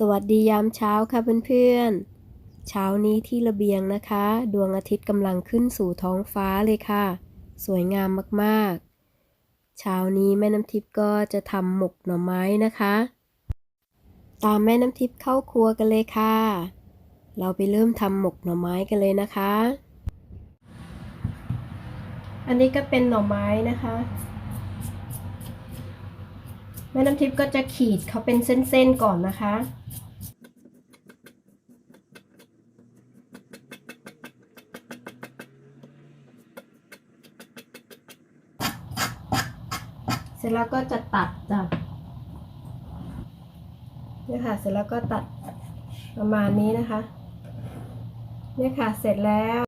สวัสดียามเช้าค่ะเพื่อนๆ เช้านี้ที่ระเบียงนะคะ ดวงอาทิตย์กำลังขึ้นสู่ท้องฟ้าเลยค่ะ สวยงามมากๆ เช้านี้แม่น้ำทิพย์ก็จะทำหมกหน่อไม้นะคะ ตามแม่น้ำทิพย์เข้าครัวกันเลยค่ะ เราไปเริ่มทำหมกหน่อไม้กันเลยนะคะ อันนี้ก็เป็นหน่อไม้นะคะแม่น้ำทิพย์ก็จะขีดเขาเป็นเส้นๆก่อนนะคะ ร็จแล้วก็จะตัดจ้ะเนี่ยค่ะ เสร็จแล้วก็ตัดประมาณนี้นะคะ เนี่ยค่ะ เสร็จแล้ว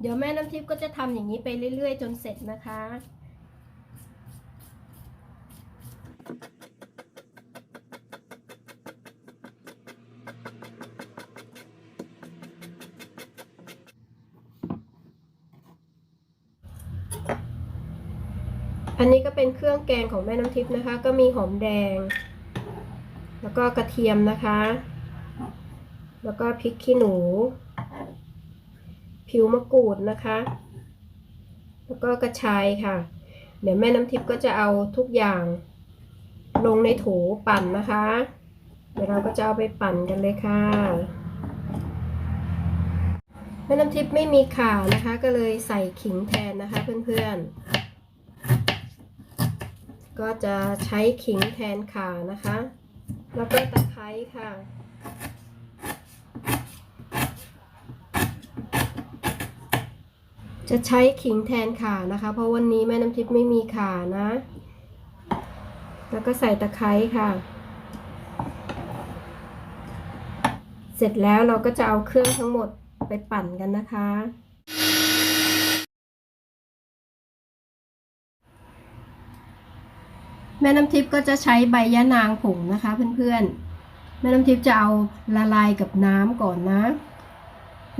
เดี๋ยวแม่น้ำทิพย์ก็จะทำอย่างนี้ไปเรื่อยๆ จนเสร็จนะคะ อันนี้ก็เป็นเครื่องแกงของแม่น้ำทิพย์นะคะ ก็มีหอมแดง แล้วก็กระเทียมนะคะ แล้วก็พริกขี้หนู ผิวมะกรูดนะคะ แล้วก็กระชายค่ะ เดี๋ยวแม่น้ำทิพย์ก็จะเอาทุกอย่างลงในโถปั่นนะคะ เดี๋ยวเราก็จะเอาไปปั่นกันเลยค่ะแม่น้ำทิพย์ไม่มีข่านะคะ ก็เลยใส่ขิงแทนนะคะเพื่อนๆ ก็จะใช้ขิงแทนข่านะคะ แล้วก็ตะไคร้ค่ะ จะใช้ขิงแทนข่านะคะ เพราะวันนี้แม่น้ำทิพย์ไม่มีข่านะ แล้วก็ใส่ตะไคร้ค่ะ เสร็จแล้วเราก็จะเอาเครื่องทั้งหมดไปปั่นกันนะคะ แม่น้ำทิพย์ก็จะใช้ใบยะนางผงนะคะเพื่อนๆ แม่น้ำทิพย์จะเอาละลายกับน้ำก่อนนะ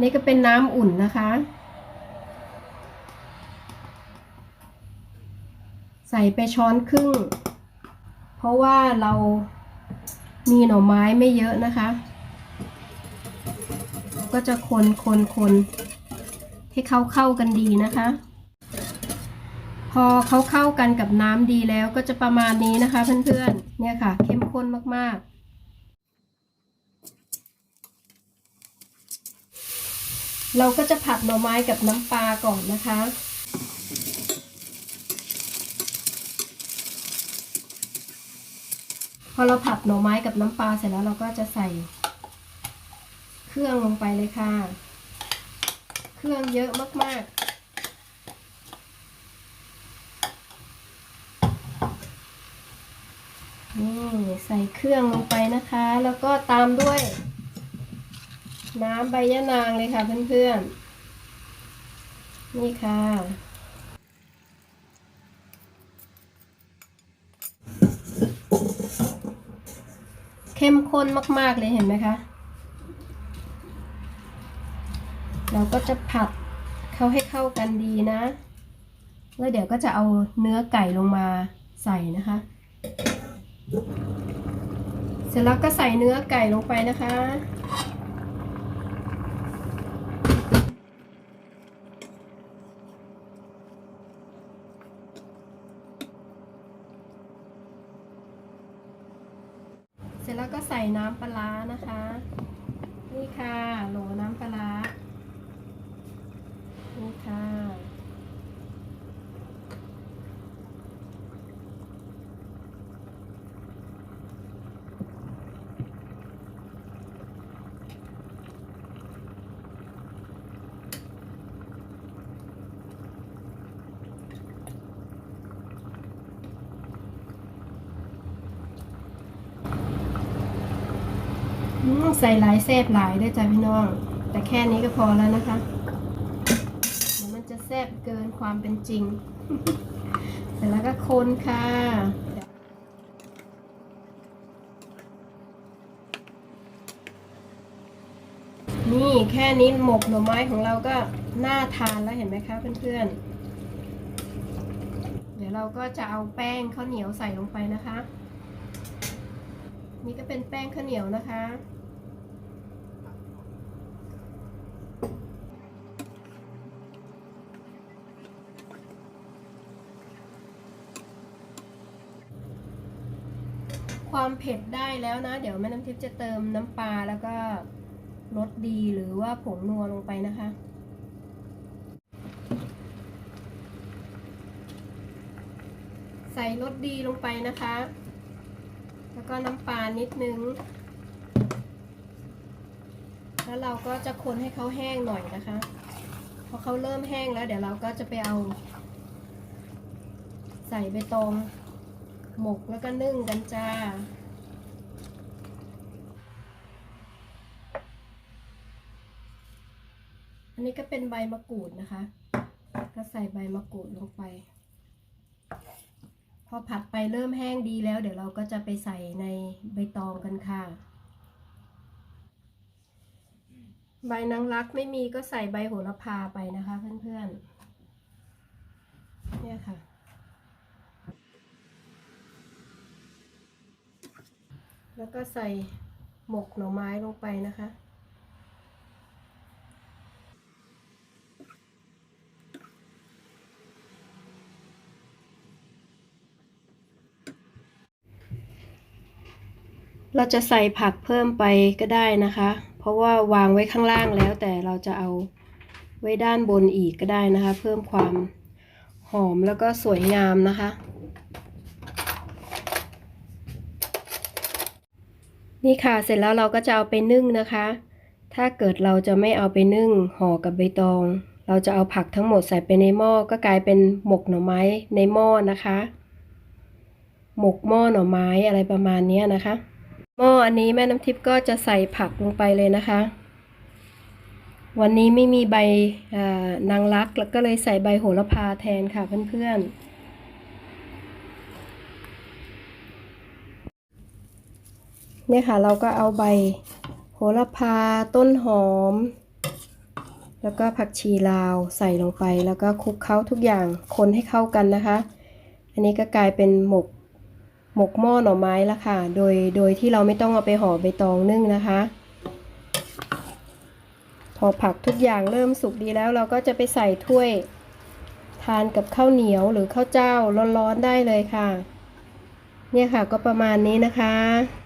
นี่ก็เป็นน้ำอุ่นนะคะ ใส่ไปช้อนครึ่ง เพราะว่าเรามีหน่อไม้ไม่เยอะนะคะ ก็จะคนคนคนให้เขาเข้ากันดีนะคะ พอเขาเข้ากันกับน้ำดีแล้วก็จะประมาณนี้นะคะ เพื่อนๆ เนี่ยค่ะ เข้มข้นมากๆเราก็จะผัดหน่อไม้กับน้ำปลาก่อนนะคะ พอเราผัดหน่อไม้กับน้ำปลาเสร็จแล้วเราก็จะใส่ เครื่องลงไปเลยค่ะ เครื่องเยอะมากๆ นี่ใส่เครื่องลงไปนะคะ แล้วก็ตามด้วย น้ำใบยะนางเลยค่ะเพื่อนๆ นี่ค่ะ เข้มข้นมากๆเลยเห็นไหมคะ เราก็จะผัดเข้าให้เข้ากันดีนะ แล้วเดี๋ยวก็จะเอาเนื้อไก่ลงมาใส่นะคะ เสร็จแล้วก็ใส่เนื้อไก่ลงไปนะคะ เสร็จแล้วก็ใส่น้ำปลานะคะ นี่ค่ะ โหลน้ำปลานี่ค่ะ อืมใส่หลายแซ่บหลายด้วยจ้ะพี่น้อง แต่แค่นี้ก็พอแล้วนะคะเดี๋ยวมันจะแซ่บเกินความเป็นจริง เสร็จแล้วก็คนค่ะนี่แค่นี้หมกหน่อไม้ของเราก็น่าทานแล้วเห็นไหมคะเพื่อนๆ เดี๋ยวเราก็จะเอาแป้งข้าวเหนียวใส่ลงไปนะคะ นี่ก็เป็นแป้งข้าวเหนียวนะคะ ความเผ็ดได้แล้วนะ เดี๋ยวแม่น้ำทิพย์จะเติมน้ำปลาแล้วก็รสดีหรือว่าผงนัวลงไปนะคะ ใส่รสดีลงไปนะคะ แล้วก็น้ำปลานิดนึง แล้วเราก็จะคนให้เขาแห้งหน่อยนะคะพอเขาเริ่มแห้งแล้ว เดี๋ยวเราก็จะไปเอา ใส่ใบตอง หมกแล้วก็นึ่งกันจ้า อันนี้ก็เป็นใบมะกรูดนะคะ ก็ใส่ใบมะกรูดลงไป พอผัดไปเริ่มแห้งดีแล้ว เดี๋ยวเราก็จะไปใส่ในใบตองกันค่ะใบนางรักไม่มีก็ใส่ใบโหระพาไปนะคะเพื่อนๆ เนี่ยค่ะ แล้วก็ใส่หมกหน่อไม้ลงไปนะคะ เราจะใส่ผักเพิ่มไปก็ได้นะคะ เพราะว่าวางไว้ข้างล่างแล้วแต่เราจะเอาไว้ด้านบนอีกก็ได้นะคะ เพิ่มความหอมแล้วก็สวยงามนะคะ นี่ค่ะเสร็จแล้วเราก็จะเอาไปนึ่งนะคะ ถ้าเกิดเราจะไม่เอาไปนึ่งห่อกับใบตอง เราจะเอาผักทั้งหมดใส่ไปในหม้อก็กลายเป็นหมกหน่อไม้ในหม้อนะคะ หมกหม้อหน่อไม้อะไรประมาณนี้นะคะ หม้ออันนี้แม่น้ำทิพย์ก็จะใส่ผักลงไปเลยนะคะ วันนี้ไม่มีใบนางรักแล้วก็เลยใส่ใบโหระพาแทนค่ะเพื่อนๆ เนี่ยค่ะเราก็เอาใบโหระพาต้นหอม แล้วก็ผักชีลาวใส่ลงไป แล้วก็คลุกเคล้าทุกอย่างคนให้เข้ากันนะคะ อันนี้ก็กลายเป็นหมกหมกหม้อหน่อไม้ละค่ะ โดยโดยที่เราไม่ต้องเอาไปห่อใบตองนึ่งนะคะ พอผักทุกอย่างเริ่มสุกดีแล้วเราก็จะไปใส่ถ้วยทานกับข้าวเหนียวหรือข้าวเจ้าร้อนๆได้เลยค่ะ เนี่ยค่ะก็ประมาณนี้นะคะ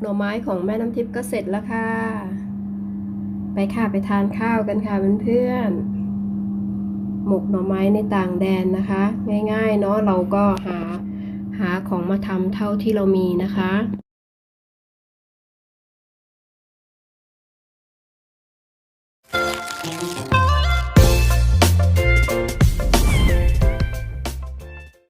หน่อไม้ของแม่น้ำทิพย์ก็เสร็จแล้วค่ะ ไปค่ะไปทานข้าวกันค่ะเพื่อนๆหมกหน่อไม้ในต่างแดนนะคะ ง่ายๆเนาะเราก็หาหาของมาทำเท่าที่เรามีนะคะ